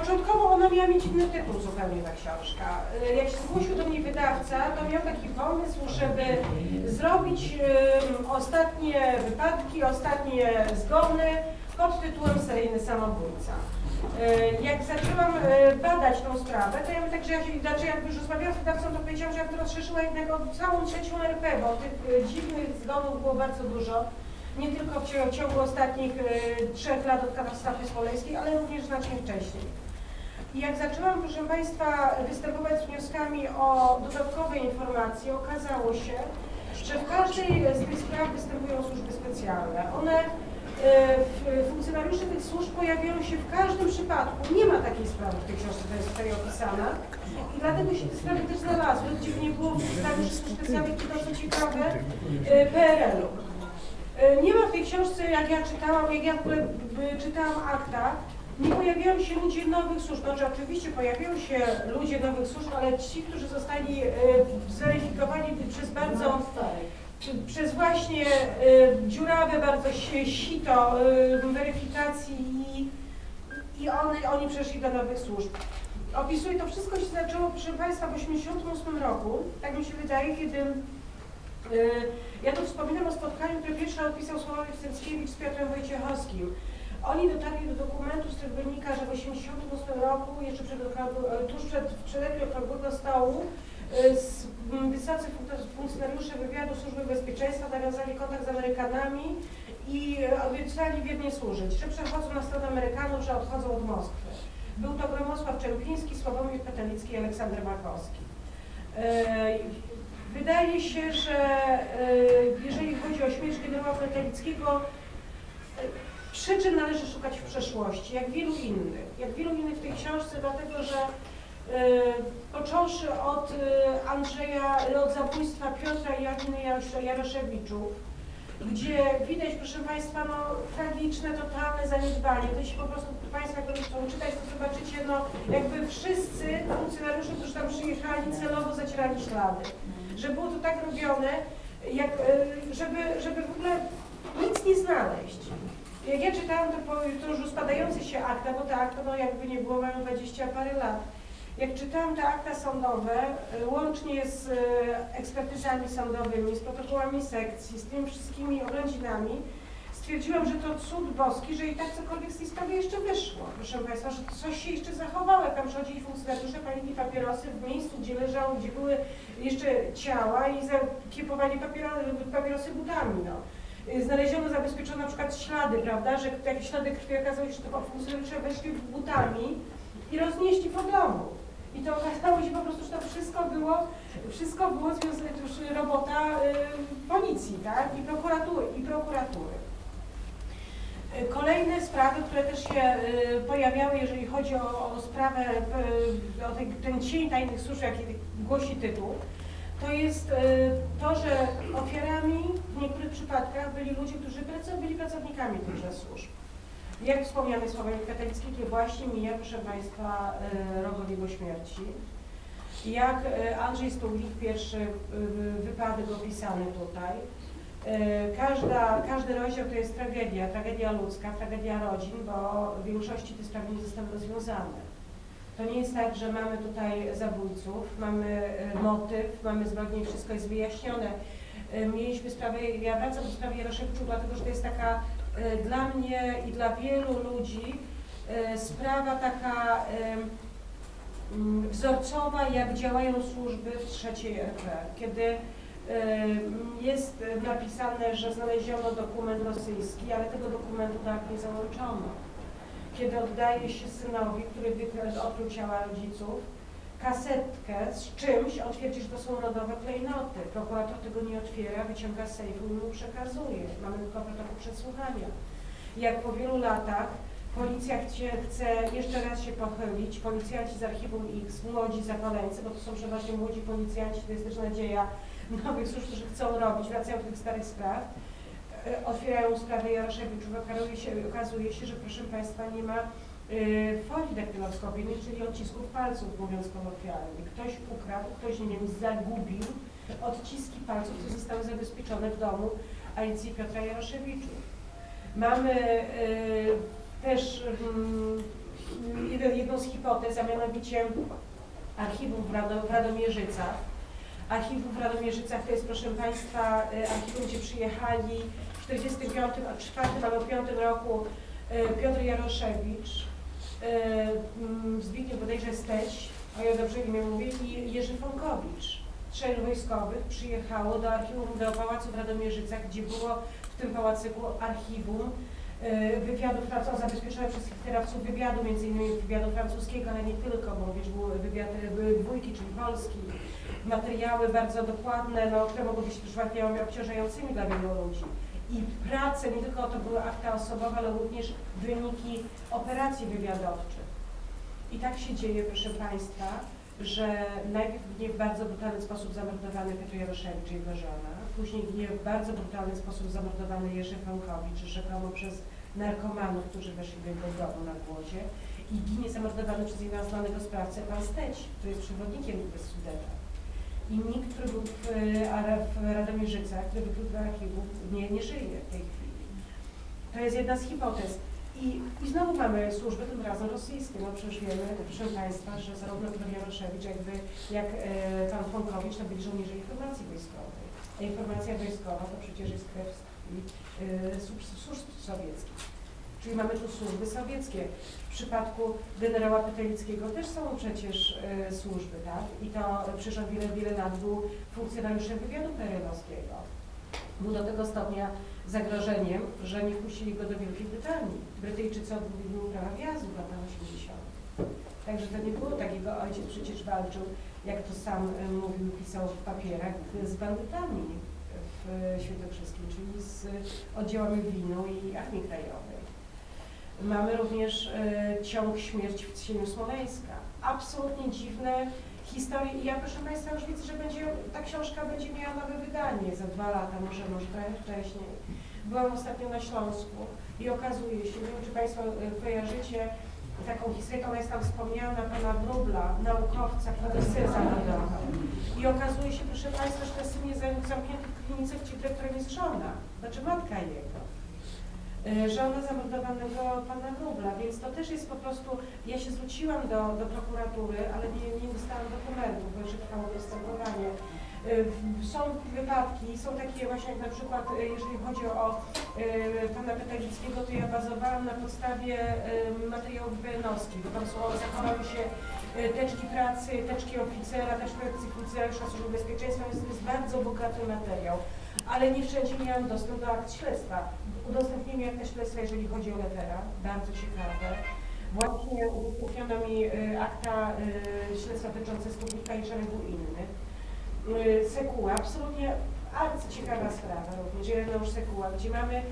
Początkowo ona miała mieć inny tytuł zupełnie ta książka. Y, Jak się zgłosił do mnie wydawca, to miał taki pomysł, żeby zrobić ostatnie wypadki, ostatnie zgony pod tytułem Seryjny samobójca. Y, Jak zaczęłam y, badać tą sprawę, to ja mówię tak, że ja się, znaczy jak już rozmawiałam z wydawcą, to powiedziałam, że ja bym rozszerzyła jednak o całą trzecią RP, bo tych dziwnych zgonów było bardzo dużo. Nie tylko w ciągu ostatnich y, trzech lat od katastrofy smoleńskiej, ale również znacznie wcześniej. I jak zaczęłam, proszę Państwa, występować z wnioskami o dodatkowe informacje, okazało się, że w każdej z tych spraw występują służby specjalne. One, e, funkcjonariusze tych służb pojawiają się w każdym przypadku. Nie ma takiej sprawy w tej książce, która jest tutaj opisana. I dlatego się te sprawy też znalazły, gdzie nie było funkcjonariuszy służb specjalnych, to co ciekawe, e, PRL-u. E, Nie ma w tej książce, jak ja czytałam, jak ja w ogóle y, czytałam akta, nie pojawiają się ludzie nowych służb. Znaczy oczywiście pojawiają się ludzie nowych służb, ale ci, którzy zostali y, zweryfikowani przez bardzo, przez właśnie dziurawe bardzo si- sito weryfikacji i, i one, oni przeszli do nowych służb. Opisuję, to wszystko się zaczęło, proszę Państwa, w 1988 roku, tak mi się wydaje, kiedy ja tu wspominam o spotkaniu, które pierwszy opisał Sławomir Cenckiewicz z Piotrem Wojciechowskim. Oni dotarli do dokumentu, z którego wynika, że w 1988 roku, jeszcze przed, okrągłym- tuż przed przededniu okrągłego stołu, y, z- m, wysocy funk- funkcjonariusze wywiadu Służby Bezpieczeństwa nawiązali kontakt z Amerykanami i y, obiecali wiernie służyć, że przechodzą na stronę Amerykanów, że odchodzą od Moskwy. Był to Gromosław Czempiński, Sławomir Petelicki i Aleksander Markowski. Wydaje się, że y, jeżeli chodzi o śmierć generała Petelickiego, y, przyczyn należy szukać w przeszłości, jak wielu innych. Jak wielu innych w tej książce, dlatego że y, począwszy od Andrzeja, od zabójstwa Piotra i Jarosz- Jaroszewiczów, gdzie widać, proszę Państwa, no, tragiczne, totalne zaniedbanie. To jeśli po prostu Państwo jak będą chcą czytać, to zobaczycie, no, jakby wszyscy funkcjonariusze, którzy tam przyjechali, celowo zacierali ślady. Że było to tak robione, jak, y, żeby, żeby w ogóle nic nie znaleźć. Jak ja czytałam to, po, to już rozpadające się akta, bo te akta, no jakby nie było, mają 20 parę lat. Jak czytałam te akta sądowe, y, łącznie z y, ekspertyzami sądowymi, z protokołami sekcji, z tymi wszystkimi oględzinami, stwierdziłam, że to cud boski, że i tak cokolwiek z tej sprawy jeszcze wyszło. Proszę Państwa, że coś się jeszcze zachowało, tam przychodzili funkcjonariusze, palili papierosy w miejscu, gdzie leżały, gdzie były jeszcze ciała i zakiepowali papiero, papierosy butami, no. Znaleziono, zabezpieczono na przykład ślady, prawda, że jakieś ślady krwi okazało się, że to funkcjonariusze weszli butami i roznieśli po domu. I to okazało się po prostu, że to wszystko było, wszystko było związane, już robota y, policji, tak, i prokuratury, i prokuratury. Kolejne sprawy, które też się y, pojawiały, jeżeli chodzi o, o sprawę, y, o ten, ten cień tajnych służb, jaki głosi tytuł, to jest y, to, że ofiarami w niektórych przypadkach byli ludzie, którzy byli pracownikami tychże służb. Jak wspomniany Sławomir Katolicki, który właśnie mija, proszę Państwa, rok od jego śmierci. Jak Andrzej Stulik, pierwszy wypadek opisany tutaj. Y, Każda, każdy rozdział to jest tragedia, tragedia ludzka, tragedia rodzin, bo w większości te sprawy nie zostały rozwiązane. To nie jest tak, że mamy tutaj zabójców, mamy y, motyw, mamy zbrodnię i wszystko jest wyjaśnione. Y, Mieliśmy sprawę, ja wracam do sprawy Jaroszewiczów, dlatego że to jest taka dla mnie i dla wielu ludzi sprawa taka mm, wzorcowa, jak działają służby w trzeciej RP. Kiedy jest napisane, że znaleziono dokument rosyjski, ale tego dokumentu tak nie załączono. Kiedy oddaje się synowi, który odkrył ciała rodziców, kasetkę z czymś, on twierdzi, że to są rodowe klejnoty. Prokurator tego nie otwiera, wyciąga sejfu i mu przekazuje. Mamy tylko protokół przesłuchania. Jak po wielu latach policja chce, chce jeszcze raz się pochylić, policjanci z archiwum X, młodzi zapaleńcy, bo to są przeważnie młodzi policjanci, to jest też nadzieja nowych służb, którzy chcą robić, wracają do tych starych spraw, e, otwierają sprawę Jaroszewiczów, okazuje się, okazuje się, że proszę Państwa nie ma y, folii daktyloskopijnej, czyli odcisków palców, mówiąc kolokwialnie. Ktoś ukradł, ktoś, nie wiem, zagubił odciski palców, które zostały zabezpieczone w domu Alicji Piotra Jaroszewiczów. Mamy y, też jeden- jedną z hipotez, a mianowicie archiwum w, Rado, w Radomierzycach. Archiwum w Radomierzycach to jest, proszę Państwa, y, archiwum, gdzie przyjechali w 1945 albo 5 roku y, Piotr Jaroszewicz, y, mm, Zbigniew bodajże Steś, o ile dobrze imię mówię, i Jerzy Fonkowicz. Trzech wojskowych przyjechało do archiwum, do Pałacu w Radomierzycach, gdzie było w tym pałacyku archiwum wywiadu francuskiego, zabezpieczone przez hitlerowców wywiadu, między innymi wywiadu francuskiego, ale nie tylko, bo były wywiady, były dwójki, czyli Polski, materiały bardzo dokładne, no, które mogły być przypadkami obciążającymi dla wielu ludzi. I prace, nie tylko to były akta osobowe, ale również wyniki operacji wywiadowczych. I tak się dzieje, proszę Państwa, że najpierw w bardzo brutalny sposób zamordowany Piotr Jaroszewicz i jego żona, później ginie w bardzo brutalny sposób zamordowany Jerzy Frankowicz, rzekomo przez narkomanów, którzy weszli do jego domu na głodzie i ginie zamordowany przez jednego znanego sprawcę, pan Steć, który jest przewodnikiem Sudeta. I nikt, który był w, w Radomierzycach, który był w archiwum, nie, nie żyje w tej chwili. To jest jedna z hipotez. I, I znowu mamy służby, tym razem rosyjskie. No przecież wiemy, proszę Państwa, że zarówno Piotr Jaroszewicz, jakby jak e, pan Fonkowicz, to byli żołnierze informacji wojskowej. Informacja wojskowa to przecież jest krew z e, służb, sowieckich. Czyli mamy tu służby sowieckie. W przypadku generała Petelickiego też są przecież e, służby, tak? I to przecież on wiele, wiele lat był funkcjonariuszem wywiadu perelowskiego. Był do tego stopnia zagrożeniem, że nie wpuścili go do Wielkiej Brytanii. Brytyjczycy odmówili mu prawa wjazdu w latach 80. Także to nie było tak, jego ojciec przecież walczył, jak to sam e, mówił, pisał w papierach, z bandytami w Świętokrzyskim, czyli z oddziałami winu i Armii Krajowej. Mamy również e, ciąg śmierci w Cieniu Smoleńska. Absolutnie dziwne historie. I ja proszę Państwa już widzę, że będzie, ta książka będzie miała nowe wydanie za dwa lata, może, może trochę wcześniej. Byłam ostatnio na Śląsku i okazuje się, nie wiem czy Państwo e, kojarzycie taką historię, ona jest tam wspomniana, pana Wróbla, naukowca, który syn zamordował. I okazuje się, proszę Państwa, że ten syn jest zam- zamknięty w klinice, gdzie dyrektorem jest żona, znaczy matka jego. E, żona zamordowanego pana Wróbla, więc to też jest po prostu, ja się zwróciłam do, do prokuratury, ale nie, nie dostałam dokumentów, bo jeszcze trwało postępowanie. E, Są wypadki, są takie właśnie jak na przykład, e, jeżeli chodzi o pana Petelickiego, to ja bazowałam na podstawie e, materiałów BN-owskich, bo tam są, zachowały się e, teczki pracy, teczki oficera, teczki funkcjonariusza Służby Bezpieczeństwa, więc to jest bardzo bogaty materiał. Ale nie wszędzie miałam dostęp do akt śledztwa. Udostępnili mi akta śledztwa, jeżeli chodzi o Lewera, bardzo ciekawe. Właśnie udostępniono mi akta śledztwa dotyczące Sputnika i szeregu innych. Sekuła, absolutnie arcyciekawa sprawa również, Ireneusz Sekuła, gdzie mamy,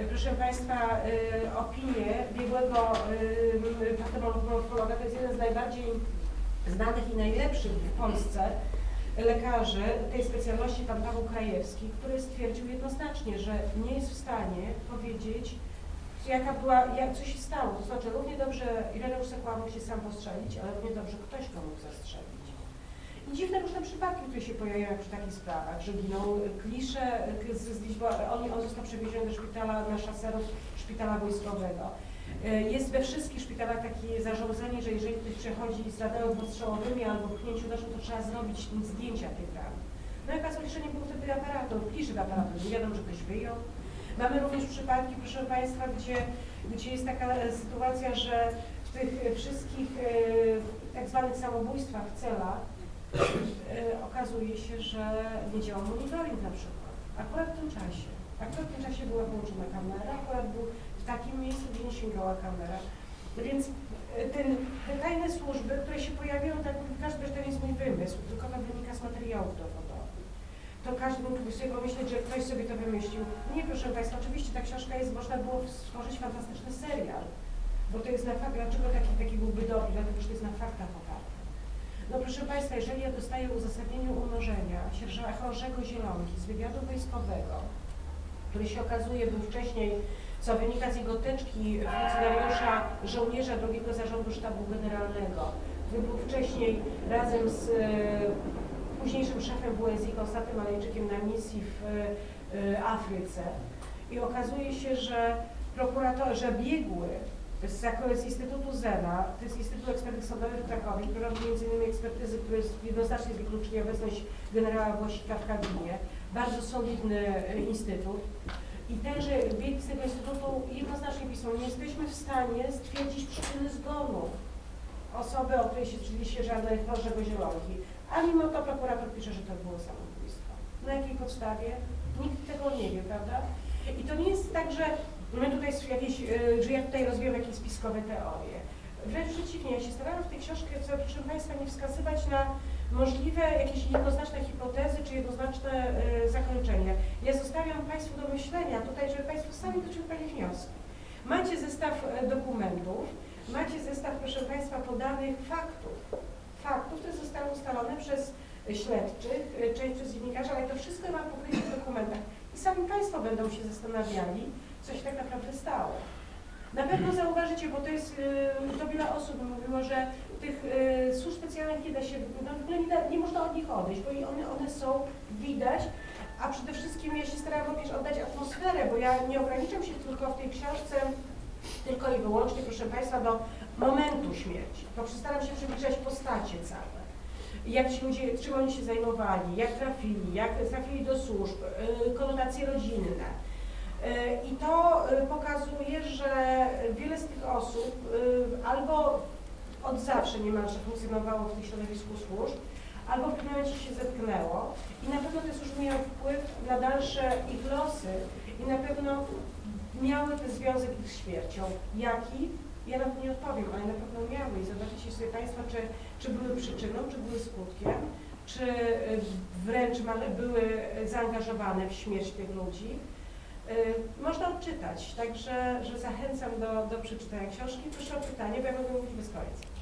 y, proszę Państwa, y, opinię biegłego y, patologologa, to jest jeden z najbardziej znanych i najlepszych w Polsce lekarzy tej specjalności, pan Paweł Krajewski, który stwierdził jednoznacznie, że nie jest w stanie powiedzieć, jaka była, jak, co się stało. To znaczy równie dobrze Ireneusz Sekuła mógł się sam postrzelić, ale równie dobrze ktoś go mógł zastrzelić. I dziwne różne przypadki, które się pojawiają przy takich sprawach, że giną klisze, z, liczba, on, on został przewieziony do szpitala na szaserów szpitala wojskowego. Y, Jest we wszystkich szpitalach takie zarządzenie, że jeżeli ktoś przechodzi z ranami postrzałowymi albo pchnięciu nożem, to trzeba zrobić zdjęcia tych ran. No i okazuje się, że nie było wtedy aparatu, kliszy aparatu, nie wiadomo, że ktoś wyjął. Mamy również przypadki, proszę Państwa, gdzie, gdzie jest taka e, sytuacja, że w tych e, wszystkich e, tak zwanych samobójstwach w celach e, okazuje się, że nie działa monitoring na przykład. Akurat w tym czasie. Akurat w tym czasie była włączona kamera, akurat był w takim miejscu, gdzie nie sięgała kamera. Więc e, ten, te tajne służby, które się pojawiają, tak każdy że to nie jest mój wymysł, tylko to wynika z materiałów dowodowych. To każdy mógł sobie pomyśleć, że ktoś sobie to wymyślił. Nie, proszę Państwa, oczywiście ta książka jest, można było stworzyć fantastyczny serial, bo to jest na fakt, dlaczego taki, taki byłby dobry, dlatego że to jest na faktach oparte. No proszę Państwa, jeżeli ja dostaję uzasadnienie umorzenia sierżanta Chorżego Zielonki z wywiadu wojskowego, który się okazuje był wcześniej, co wynika z jego teczki funkcjonariusza, żołnierza drugiego zarządu sztabu generalnego, który był wcześniej razem z e, późniejszym szefem WSI, Konstantem Alejczykiem na misji w e, Afryce. I okazuje się, że prokurator, że biegły z, zako- z Instytutu ZENA, to jest Instytut Ekspertyz Sądowych w Krakowie, który robi m.in. ekspertyzy, które jest jednoznacznie wykluczenie obecność generała Włosika w kabinie. Bardzo solidny e, instytut. I tenże bieg z tego instytutu jednoznacznie pisał, nie jesteśmy w stanie stwierdzić przyczyny zgonu osoby, o której się czyli sierżanej Bożego Zielonki. A mimo to prokurator pisze, że to było samobójstwo. Na jakiej podstawie? Nikt tego nie wie, prawda? I to nie jest tak, że my tutaj jakieś, y, że ja tutaj rozwijam jakieś spiskowe teorie. Wręcz przeciwnie, ja się starałam w tej książce, proszę Państwa, nie wskazywać na możliwe jakieś jednoznaczne hipotezy czy jednoznaczne y, zakończenia. Ja zostawiam Państwu do myślenia tutaj, żeby Państwo sami wyciągali wnioski. Macie zestaw e, dokumentów, macie zestaw, proszę Państwa, podanych faktów. Faktów, które zostały ustalone przez śledczych, e, część przez dziennikarzy, ale to wszystko ma pokrycie w dokumentach. I sami Państwo będą się zastanawiali, co się tak naprawdę stało. Na pewno zauważycie, bo to jest, e, to wiele osób mówiło, że tych e, służb specjalnych nie da się, no w ogóle nie, da, nie można od nich odejść, bo one, one są, widać, a przede wszystkim ja się starałam również oddać atmosferę, bo ja nie ograniczam się tylko w tej książce tylko i wyłącznie, proszę Państwa, do momentu śmierci. To staram się przybliżać postacie całe. Jak ci ludzie, czym oni się zajmowali, jak trafili, jak trafili do służb, y, konotacje rodzinne. I to y, pokazuje, że wiele z tych osób y, albo od zawsze niemalże funkcjonowało w tym środowisku służb, albo w pewnym momencie się zetknęło i na pewno te służby miały wpływ na dalsze ich losy i na pewno miały ten związek ich z śmiercią. Jaki? Ja na to nie odpowiem, ale na pewno miały i zobaczycie sobie Państwo, czy, czy były przyczyną, czy były skutkiem, czy y, wręcz były zaangażowane w śmierć tych ludzi. Y, Można odczytać, także że zachęcam do, do przeczytania książki. Proszę o pytanie, bo ja mogę mówić bez końca.